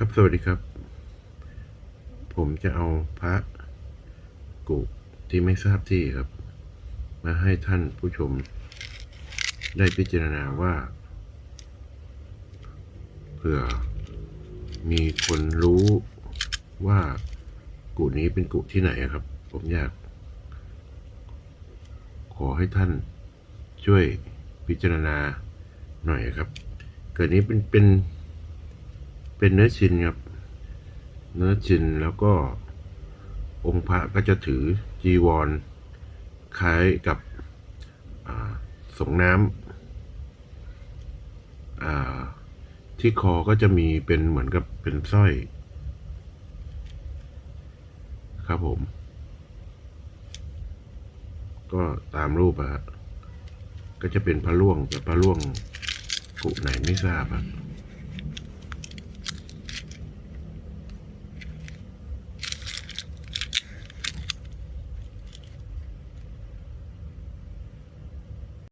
ครับสวัสดีครับ ผมจะเอาพระกุที่ไม่ทราบที่ครับ มาให้ท่านผู้ชม ได้พิจารณาว่าเผื่อมีคนรู้ว่ากุนี้เป็นกุที่ไหนครับ ผมอยาก ขอให้ท่านช่วยพิจารณาหน่อยครับ เกิดนี้เป็นเป็น เป็นเนื้อชินครับ เนื้อชินแล้วก็องค์พระก็จะถือจีวร คล้ายกับสงน้ำที่คอก็จะมีเป็นเหมือนกับเป็นสร้อย ครับผม ก็ตามรูปอะฮะก็จะเป็นพระล่วงแต่พระล่วงกุไหนไม่ทราบอะ